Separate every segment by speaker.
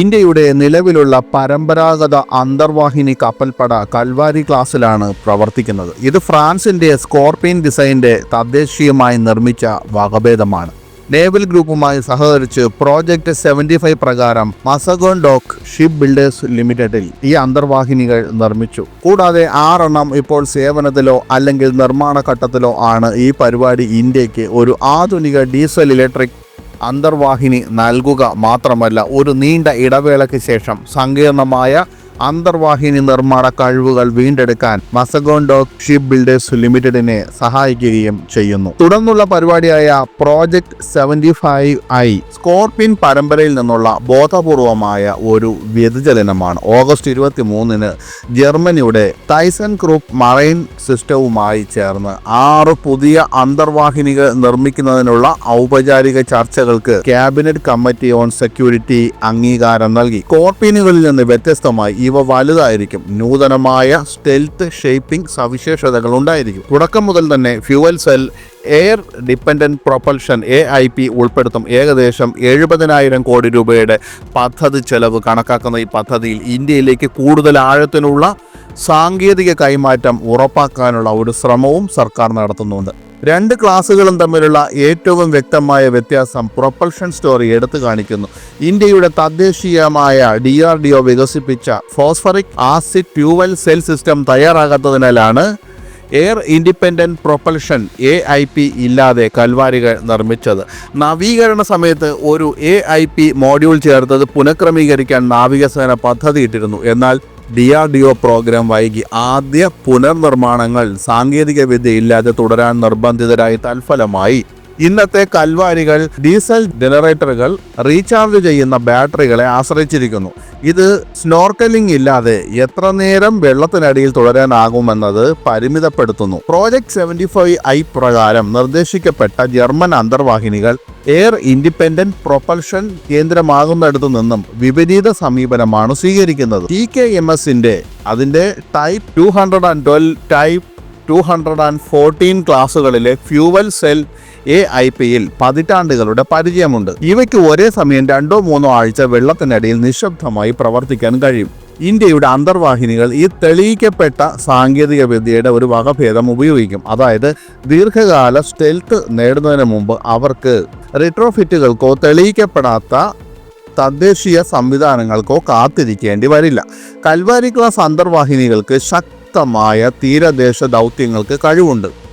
Speaker 1: ഇന്ത്യയുടെ നിലവിലുള്ള പരമ്പരാഗത അന്തർവാഹിനി കപ്പൽപ്പട കൽവാരി ക്ലാസ്സിലാണ് പ്രവർത്തിക്കുന്നത്. ഇത് ഫ്രാൻസിന്റെ സ്കോർപിയൻ ഡിസൈന്റെ തദ്ദേശീയമായി നിർമ്മിച്ച വകഭേദമാണ്. നേവൽ ഗ്രൂപ്പുമായി സഹകരിച്ച് പ്രോജക്റ്റ് സെവന്റി ഫൈവ് പ്രകാരം മസഗോൺ ഡോക്ക് ഷിപ്പ് ബിൽഡേഴ്സ് ലിമിറ്റഡിൽ ഈ അന്തർവാഹിനികൾ നിർമ്മിച്ചു. കൂടാതെ ആറെണ്ണം ഇപ്പോൾ സേവനത്തിലോ അല്ലെങ്കിൽ നിർമ്മാണ ഘട്ടത്തിലോ ആണ് ഈ പരിപാടി ഇന്ത്യയ്ക്ക് ഒരു ആധുനിക ഡീസൽ ഇലക്ട്രിക് അന്തർവാഹിനി നൽകുക മാത്രമല്ല ഒരു നീണ്ട ഇടവേളയ്ക്ക് ശേഷം സങ്കീർണമായ അന്തർവാഹിനി നിർമ്മാണ കഴിവുകൾ വീണ്ടെടുക്കാൻ മസഗോൺ ഡോക് ഷിപ്പ് ബിൽഡേഴ്സ് ലിമിറ്റഡിനെ സഹായിക്കുകയും ചെയ്യുന്നു. തുടർന്നുള്ള പരിപാടിയായ project seventy five I Scorpene പരമ്പരയിൽ നിന്നുള്ള ബോധപൂർവമായ ഒരു വ്യതിചലനമാണ്. ഓഗസ്റ്റ് ഇരുപത്തി മൂന്നിന് ജർമ്മനിയുടെ തൈസൺ ഗ്രൂപ്പ് മറൈൻ സിസ്റ്റവുമായി ചേർന്ന് ആറ് പുതിയ അന്തർവാഹിനികൾ നിർമ്മിക്കുന്നതിനുള്ള ഔപചാരിക ചർച്ചകൾക്ക് ക്യാബിനറ്റ് കമ്മിറ്റി ഓൺ സെക്യൂരിറ്റി അംഗീകാരം നൽകി. സ്കോർപിനുകളിൽ നിന്ന് വ്യത്യസ്തമായി ഇവ വലുതായിരിക്കും. നൂതനമായ സ്റ്റെൽത്ത് ഷേപ്പിംഗ് സവിശേഷതകൾ ഉണ്ടായിരിക്കും. തുടക്കം മുതൽ തന്നെ fuel cell air dependent propulsion A I P ഉൾപ്പെടുത്തും. ഏകദേശം എഴുപതിനായിരം കോടി രൂപയുടെ പദ്ധതി ചെലവ് കണക്കാക്കുന്ന ഈ പദ്ധതിയിൽ ഇന്ത്യയിലേക്ക് കൂടുതൽ ആഴത്തിനുള്ള സാങ്കേതിക കൈമാറ്റം ഉറപ്പാക്കാനുള്ള ഒരു ശ്രമവും സർക്കാർ നടത്തുന്നുണ്ട്. രണ്ട് ക്ലാസ്സുകളും തമ്മിലുള്ള ഏറ്റവും വ്യക്തമായ വ്യത്യാസം പ്രൊപ്പൽഷൻ സ്റ്റോറി എടുത്തു കാണിക്കുന്നു. ഇന്ത്യയുടെ തദ്ദേശീയമായ ഡി ആർ ഡി ഒ വികസിപ്പിച്ച phosphoric acid fuel cell system തയ്യാറാകാത്തതിനാലാണ് air independent propulsion A I P ഇല്ലാതെ കൽവാരികൾ നിർമ്മിച്ചത്. നവീകരണ സമയത്ത് ഒരു എ ഐ പി മോഡ്യൂൾ ചേർത്തത് പുനഃക്രമീകരിക്കാൻ നാവികസേന പദ്ധതിയിട്ടിരുന്നു. എന്നാൽ D R D O program വൈകി ആദ്യ പുനർനിർമ്മാണങ്ങൾ സാങ്കേതിക വിദ്യ ഇല്ലാതെ തുടരാൻ നിർബന്ധിതരായി തൽഫലമായി. ഇന്നത്തെ കൽവാരികൾ ഡീസൽ ജനറേറ്ററുകൾ റീചാർജ് ചെയ്യുന്ന ബാറ്ററികളെ ആശ്രയിച്ചിരിക്കുന്നു. ഇത് സ്നോർക്കലിംഗ് ഇല്ലാതെ എത്ര നേരം വെള്ളത്തിനടിയിൽ തുടരാനാകുമെന്നത് പരിമിതപ്പെടുത്തുന്നു. പ്രോജക്ട് സെവന്റി ഫൈവ് ഐ പ്രകാരം നിർദ്ദേശിക്കപ്പെട്ട ജർമ്മൻ അന്തർവാഹിനികൾ എയർ ഇൻഡിപെൻഡന്റ് പ്രൊപ്പൽഷൻ കേന്ദ്രമാകുന്നിടത്തു നിന്നും വിപരീത സമീപനമാണ് സ്വീകരിക്കുന്നത്. ടി കെ എം എസിന്റെ അതിന്റെ type two hundred and twelve type two hundred and fourteen ക്ലാസ്സുകളിലെ fuel cell A I പിയിൽ പതിറ്റാണ്ടുകളുടെ പരിചയമുണ്ട്. ഇവയ്ക്ക് ഒരേ സമയം രണ്ടോ മൂന്നോ ആഴ്ച വെള്ളത്തിനടിയിൽ നിശബ്ദമായി പ്രവർത്തിക്കാൻ കഴിയും. ഇന്ത്യയുടെ അന്തർവാഹിനികൾ ഈ തെളിയിക്കപ്പെട്ട സാങ്കേതിക വിദ്യയുടെ ഒരു വകഭേദം ഉപയോഗിക്കും. അതായത് ദീർഘകാല സ്റ്റെൽത്ത് നേടുന്നതിന് മുമ്പ് അവർക്ക് റിട്രോഫിറ്റുകൾക്കോ തെളിയിക്കപ്പെടാത്ത തദ്ദേശീയ സംവിധാനങ്ങൾക്കോ കാത്തിരിക്കേണ്ടി വരില്ല. കൽവാരി ക്ലാസ് അന്തർവാഹിനികൾക്ക് ശക്തമായ തീരദേശ ദൗത്യങ്ങൾക്ക് കഴിവുണ്ട്.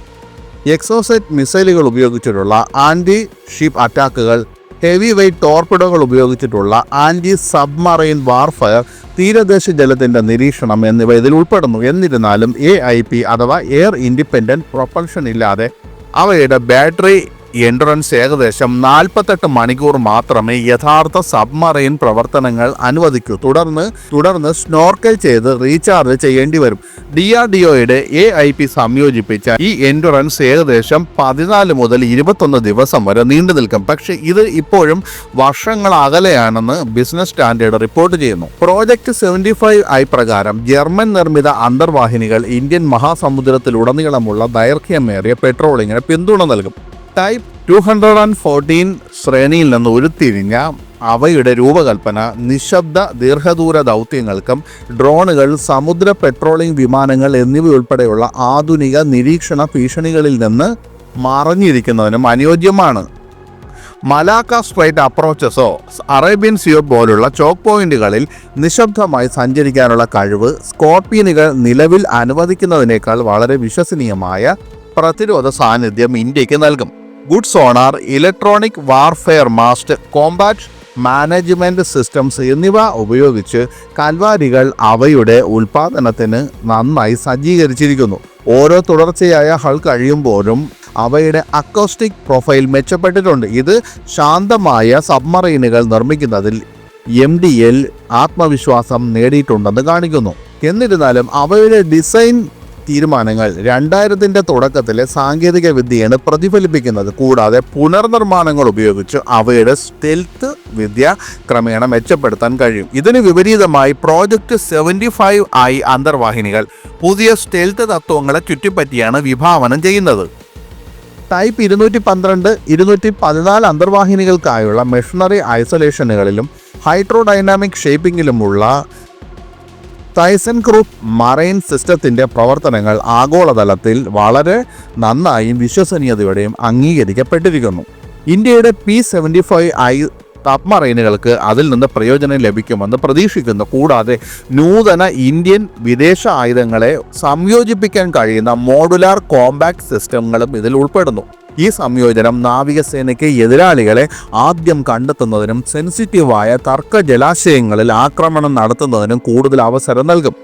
Speaker 1: എക്സോസെറ്റ് മിസൈലുകൾ ഉപയോഗിച്ചിട്ടുള്ള ആന്റി ഷിപ്പ് അറ്റാക്കുകൾ ഹെവി വെയ്റ്റ് ടോർപിഡോകൾ ഉപയോഗിച്ചിട്ടുള്ള ആന്റി സബ്മറൈൻ വാർഫയർ തീരദേശ ജലത്തിന്റെ നിരീക്ഷണം എന്നിവ ഇതിൽ ഉൾപ്പെടുന്നു. എന്നിരുന്നാലും എ ഐ പി അഥവാ എയർ ഇൻഡിപെൻഡന്റ് പ്രൊപ്പൽഷൻ ഇല്ലാതെ അവയുടെ ബാറ്ററി എൻട്രൻസ് ഏകദേശം നാൽപ്പത്തെട്ട് മണിക്കൂർ മാത്രമേ യഥാർത്ഥ സബ്മറൈൻ പ്രവർത്തനങ്ങൾ അനുവദിക്കൂ. തുടർന്ന് തുടർന്ന് സ്നോർക്കൽ ചെയ്ത് റീചാർജ് ചെയ്യേണ്ടി വരും. ഡി ആർ ഡി ഒയുടെ എ ഐ പി സംയോജിപ്പിച്ച ഈ എൻഡുറൻസ് ഏകദേശം പതിനാല് മുതൽ ഇരുപത്തൊന്ന് ദിവസം വരെ നീണ്ടു നിൽക്കും. പക്ഷേ ഇത് ഇപ്പോഴും വർഷങ്ങൾ അകലെയാണെന്ന് ബിസിനസ് സ്റ്റാൻഡേർഡ് റിപ്പോർട്ട് ചെയ്യുന്നു. പ്രോജക്ട് സെവന്റി ഫൈവ് ഐ പ്രകാരം ജർമ്മൻ നിർമ്മിത അന്തർവാഹിനികൾ ഇന്ത്യൻ മഹാസമുദ്രത്തിലുടനീളമുള്ള ദൈർഘ്യമേറിയ പെട്രോളിങ്ങിന് പിന്തുണ നൽകും. Type two hundred and fourteen ശ്രേണിയിൽ നിന്ന് ഉരുത്തിരിഞ്ഞ അവയുടെ രൂപകൽപ്പന നിശബ്ദ ദീർഘദൂര ദൗത്യങ്ങൾക്കും ഡ്രോണുകൾ സമുദ്ര പെട്രോളിംഗ് വിമാനങ്ങൾ എന്നിവയുൾപ്പെടെയുള്ള ആധുനിക നിരീക്ഷണ ഭീഷണികളിൽ നിന്ന് മറഞ്ഞിരിക്കുന്നതിനും അനുയോജ്യമാണ്. മലാക്ക സ്ട്രൈറ്റ് അപ്രോച്ചസോ അറേബ്യൻ സിയോ പോലുള്ള ചോക്ക് പോയിന്റുകളിൽ നിശബ്ദമായി സഞ്ചരിക്കാനുള്ള കഴിവ് സ്കോർപ്പിയനുകൾ നിലവിൽ അനുവദിക്കുന്നതിനേക്കാൾ വളരെ വിശ്വസനീയമായ പ്രതിരോധ സാന്നിധ്യം ഇന്ത്യയ്ക്ക് നൽകും. Good sonar electronic warfare mast combat management systems എന്നിവ ഉപയോഗിച്ച് കൽവാരികൾ അവയുടെ ഉൽപാദനത്തിന് നന്നായി സജ്ജീകരിച്ചിരിക്കുന്നു. ഓരോ തുടർച്ചയായ ഹൾ കഴിയുമ്പോഴും അവയുടെ അക്കോസ്റ്റിക് പ്രൊഫൈൽ മെച്ചപ്പെട്ടിട്ടുണ്ട്. ഇത് ശാന്തമായ സബ്മറൈനുകൾ നിർമ്മിക്കുന്നതിൽ എം ഡി എൽ ആത്മവിശ്വാസം നേടിയിട്ടുണ്ടെന്ന് കാണിക്കുന്നു. എന്നിരുന്നാലും അവയുടെ ഡിസൈൻ തീരുമാനങ്ങൾ രണ്ടായിരത്തിന്റെ തുടക്കത്തിലെ സാങ്കേതിക വിദ്യയാണ് പ്രതിഫലിപ്പിക്കുന്നത്. കൂടാതെ പുനർനിർമ്മാണങ്ങൾ ഉപയോഗിച്ച് അവയുടെ സ്റ്റെൽത്ത് വിദ്യ ക്രമേണ മെച്ചപ്പെടുത്താൻ കഴിയും. ഇതിന് വിപരീതമായി പ്രോജക്റ്റ് സെവന്റി ഫൈവ് ആയി അന്തർവാഹിനികൾ പുതിയ സ്റ്റെൽത്ത് തത്വങ്ങളെ ചുറ്റിപ്പറ്റിയാണ് വിഭാവനം ചെയ്യുന്നത്. ടൈപ്പ് ഇരുന്നൂറ്റി പന്ത്രണ്ട് ഇരുന്നൂറ്റി പതിനാല് അന്തർവാഹിനികൾക്കായുള്ള മെഷീനറി ഐസൊലേഷനുകളിലും ഹൈഡ്രോഡൈനാമിക് ഷേപ്പിങ്ങിലുമുള്ള ടൈസൺ ഗ്രൂപ്പ് മറൈൻ സിസ്റ്റത്തിന്റെ പ്രവർത്തനങ്ങൾ ആഗോളതലത്തിൽ വളരെ നന്നായും വിശ്വസനീയതയോടെയും അംഗീകരിക്കപ്പെട്ടിരിക്കുന്നു. ഇന്ത്യയുടെ പി സെവന്റി ഫൈവ് ഐ സബ്മറൈനുകൾക്ക് അതിൽ നിന്ന് പ്രയോജനം ലഭിക്കുമെന്ന് പ്രതീക്ഷിക്കുന്നു. കൂടാതെ നൂതന ഇന്ത്യൻ വിദേശ ആയുധങ്ങളെ സംയോജിപ്പിക്കാൻ കഴിയുന്ന മോഡുലാർ കോമ്പാക്ട് സിസ്റ്റങ്ങളും ഇതിൽ ഉൾപ്പെടുന്നു. ഈ സംയോജനം നാവികസേനയ്ക്ക് എതിരാളികളെ ആദ്യം കണ്ടെത്തുന്നതിനും സെൻസിറ്റീവായ തർക്ക ജലാശയങ്ങളിൽ ആക്രമണം നടത്തുന്നതിനും കൂടുതൽ അവസരം നൽകും.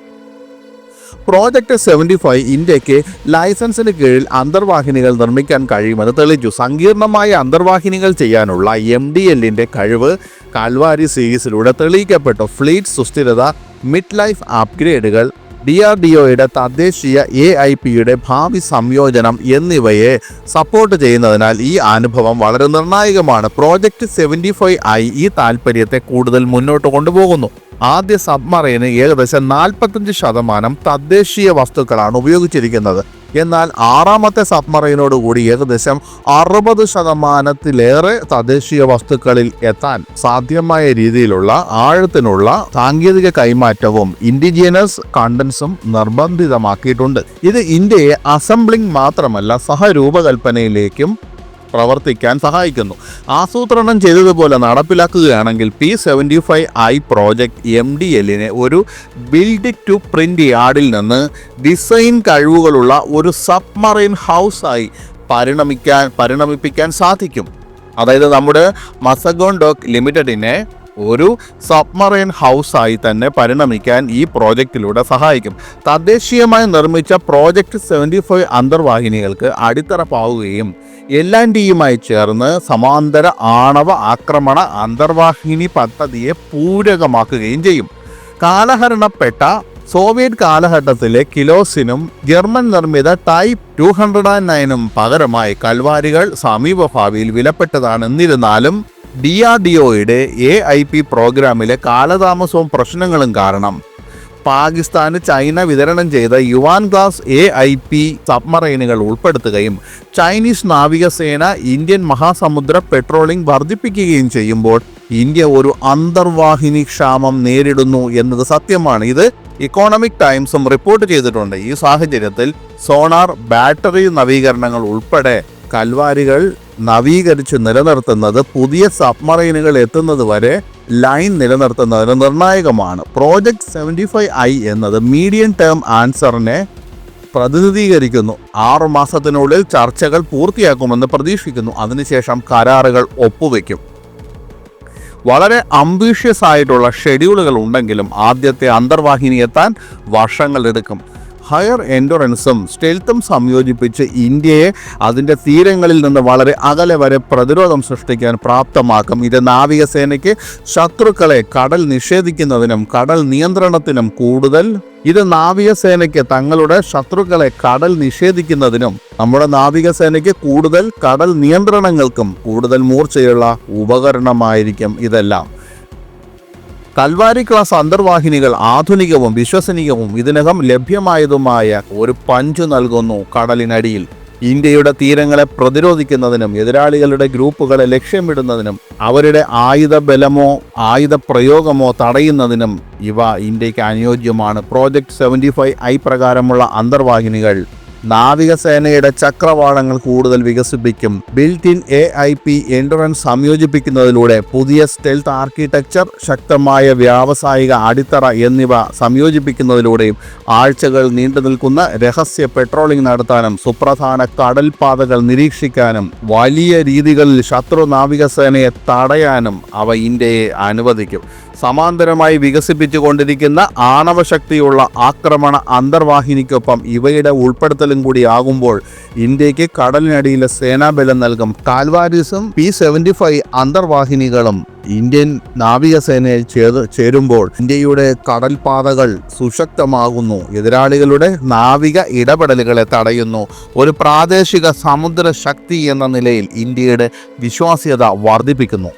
Speaker 1: പ്രോജക്റ്റ് സെവന്റി ഫൈവ് ഇന്ത്യയ്ക്ക് ലൈസൻസിന് കീഴിൽ അന്തർവാഹിനികൾ നിർമ്മിക്കാൻ കഴിയുമെന്ന് തെളിയിച്ചു. സങ്കീർണമായ അന്തർവാഹിനികൾ ചെയ്യാനുള്ള എം ഡി എല്ലിന്റെ കഴിവ് കാൽവാരി സീരീസിലൂടെ തെളിയിക്കപ്പെട്ടു. ഫ്ലീറ്റ് സുസ്ഥിരത മിഡ് ലൈഫ് അപ്ഗ്രേഡുകൾ ഡി ആർ ഡി ഒയുടെ തദ്ദേശീയ എ ഐ പിയുടെ ഭാവി സംയോജനം എന്നിവയെ സപ്പോർട്ട് ചെയ്യുന്നതിനാൽ ഈ അനുഭവം വളരെ നിർണായകമാണ്. പ്രോജക്റ്റ് സെവന്റി ഫൈവ് ഐ ഈ താല്പര്യത്തെ കൂടുതൽ മുന്നോട്ട് കൊണ്ടുപോകുന്നു. ആദ്യ സബ്മറൈന് ഏകദേശം നാൽപ്പത്തഞ്ച് ശതമാനം തദ്ദേശീയ വസ്തുക്കളാണ് ഉപയോഗിച്ചിരിക്കുന്നത്. എന്നാൽ ആറാമത്തെ സബ്മറൈനോടുകൂടി ഏകദേശം അറുപത് ശതമാനത്തിലേറെ തദ്ദേശീയ വസ്തുക്കളിൽ എത്താൻ സാധ്യമായ രീതിയിലുള്ള ആഴത്തിനുള്ള സാങ്കേതിക കൈമാറ്റവും ഇൻഡിജിനസ് കണ്ടൻസും നിർബന്ധിതമാക്കിയിട്ടുണ്ട്. ഇത് ഇന്ത്യയെ അസംബ്ലിംഗ് മാത്രമല്ല സഹരൂപകൽപ്പനയിലേക്കും പ്രവർത്തിക്കാൻ സഹായിക്കുന്നു. ആസൂത്രണം ചെയ്തതുപോലെ നടപ്പിലാക്കുകയാണെങ്കിൽ P seventy five I project M D എല്ലിനെ ഒരു ബിൽഡ് ടു പ്രിന്റ് യാർഡിൽ നിന്ന് ഡിസൈൻ കഴിവുകളുള്ള ഒരു സബ്മറൈൻ ഹൗസായി പരിണമിക്കാൻ പരിണമിപ്പിക്കാൻ സാധിക്കും. അതായത് നമ്മുടെ മസഗോൺ ഡോക്ക് ലിമിറ്റഡിനെ ഒരു സബ്മറൈൻ ഹൗസായി തന്നെ പരിണമിക്കാൻ ഈ പ്രോജക്റ്റിലൂടെ സഹായിക്കും. തദ്ദേശീയമായി നിർമ്മിച്ച പ്രോജക്റ്റ് സെവന്റി ഫൈവ് അന്തർവാഹിനികൾക്ക് അടിത്തറപ്പാവുകയും എൽ ഡിയുമായി ചേർന്ന് സമാന്തര ആണവ ആക്രമണ അന്തർവാഹിനി പദ്ധതിയെ പൂരകമാക്കുകയും ചെയ്യും. കാലഹരണപ്പെട്ട സോവിയറ്റ് കാലഘട്ടത്തിലെ കിലോസിനും ജർമ്മൻ നിർമ്മിത ടൈപ്പ് ടു ഹൺഡ്രഡ് ആൻഡ് നയനും പകരമായി കൽവാരികൾ സമീപഭാവിയിൽ വിലപ്പെട്ടതാണ് ഡി ആർ ഡി ഒയുടെ എ ഐ പി പ്രോഗ്രാമിലെ കാലതാമസവും പ്രശ്നങ്ങളും കാരണം പാകിസ്ഥാന് ചൈന വിതരണം ചെയ്ത Yuan class A I P സബ്മറൈനുകൾ ഉൾപ്പെടുത്തുകയും ചൈനീസ് നാവികസേന ഇന്ത്യൻ മഹാസമുദ്ര പെട്രോളിംഗ് വർദ്ധിപ്പിക്കുകയും ചെയ്യുമ്പോൾ ഇന്ത്യ ഒരു അന്തർവാഹിനി ക്ഷാമം നേരിടുന്നു എന്നത് സത്യമാണ്. ഇത് ഇക്കോണമിക് ടൈംസും റിപ്പോർട്ട് ചെയ്തിട്ടുണ്ട്. ഈ സാഹചര്യത്തിൽ സോണാർ ബാറ്ററി നവീകരണങ്ങൾ ഉൾപ്പെടെ കൽവാരികൾ നവീകരിച്ച് നിലനിർത്തുന്നത് പുതിയ സബ്മറൈനുകൾ എത്തുന്നത് വരെ ലൈൻ നിലനിർത്തുന്നതിന് നിർണായകമാണ്. പ്രോജക്റ്റ് സെവന്റി ഫൈവ് ഐ എന്നത് മീഡിയം ടേം ആൻസറിനെ പ്രതിനിധീകരിക്കുന്നു. ആറു മാസത്തിനുള്ളിൽ ചർച്ചകൾ പൂർത്തിയാക്കുമെന്ന് പ്രതീക്ഷിക്കുന്നു. അതിനുശേഷം കരാറുകൾ ഒപ്പുവെക്കും. വളരെ അംബീഷ്യസ് ആയിട്ടുള്ള ഷെഡ്യൂളുകൾ ഉണ്ടെങ്കിലും ആദ്യത്തെ അന്തർവാഹിനി എത്താൻ വർഷങ്ങളെടുക്കും ഹയർ എൻഡുറൻസും സ്റ്റെൽത്തും സംയോജിപ്പിച്ച് ഇന്ത്യയെ അതിന്റെ തീരങ്ങളിൽ നിന്ന് വളരെ അകലെ വരെ പ്രതിരോധം സൃഷ്ടിക്കാൻ പ്രാപ്തമാക്കും. ഇത് നാവികസേനയ്ക്ക് ശത്രുക്കളെ കടൽ നിഷേധിക്കുന്നതിനും കടൽ നിയന്ത്രണത്തിനും കൂടുതൽ ഇത് നാവികസേനയ്ക്ക് തങ്ങളുടെ ശത്രുക്കളെ കടൽ നിഷേധിക്കുന്നതിനും നമ്മുടെ നാവികസേനയ്ക്ക് കൂടുതൽ കടൽ നിയന്ത്രണങ്ങൾക്കും കൂടുതൽ മൂർച്ചയുള്ള ഉപകരണമായിരിക്കും ഇതെല്ലാം. കൽവാരി ക്ലാസ് അന്തർവാഹിനികൾ ആധുനികവും വിശ്വസനീയവും ഇതിനകം ലഭ്യമായതുമായ ഒരു പഞ്ചു നൽകുന്നു കടലിനടിയിൽ. ഇന്ത്യയുടെ തീരങ്ങളെ പ്രതിരോധിക്കുന്നതിനും എതിരാളികളുടെ ഗ്രൂപ്പുകളെ ലക്ഷ്യമിടുന്നതിനും അവരുടെ ആയുധ ബലമോ ആയുധ പ്രയോഗമോ തടയുന്നതിനും ഇവ ഇന്ത്യയ്ക്ക് അനുയോജ്യമാണ്. പ്രോജക്ട് സെവന്റി ഫൈവ് ഐ പ്രകാരമുള്ള അന്തർവാഹിനികൾ. നാവികസേനയുടെ ചക്രവാളങ്ങൾ കൂടുതൽ വികസിപ്പിക്കും. Built in A I P endurance സംയോജിപ്പിക്കുന്നതിലൂടെ പുതിയ സ്റ്റെൽത്ത് ആർക്കിടെക്ചർ ശക്തമായ വ്യാവസായിക അടിത്തറ എന്നിവ സംയോജിപ്പിക്കുന്നതിലൂടെയും ആഴ്ചകൾ നീണ്ടു നിൽക്കുന്ന രഹസ്യ പെട്രോളിംഗ് നടത്താനും സുപ്രധാന കടൽപാതകൾ നിരീക്ഷിക്കാനും വലിയ രീതികളിൽ ശത്രു നാവികസേനയെ തടയാനും അവ ഇന്ത്യയെ അനുവദിക്കും. സമാന്തരമായി വികസിപ്പിച്ചുകൊണ്ടിരിക്കുന്ന ആണവശക്തിയുള്ള ആക്രമണ അന്തർവാഹിനിക്കൊപ്പം ഇവയുടെ ഉൾപ്പെടുത്തലും കൂടി ആകുമ്പോൾ ഇന്ത്യയ്ക്ക് കടലിനടിയിലെ സേനാബലം നൽകും. കാൽവാരിസും പി സെവന്റി ഫൈവ് അന്തർവാഹിനികളും ഇന്ത്യൻ നാവികസേനയിൽ ചേർ ചേരുമ്പോൾ ഇന്ത്യയുടെ കടൽപാതകൾ സുശക്തമാകുന്നു. എതിരാളികളുടെ നാവിക ഇടപെടലുകളെ തടയുന്നു. ഒരു പ്രാദേശിക സമുദ്ര ശക്തി എന്ന നിലയിൽ ഇന്ത്യയുടെ വിശ്വാസ്യത വർദ്ധിപ്പിക്കുന്നു.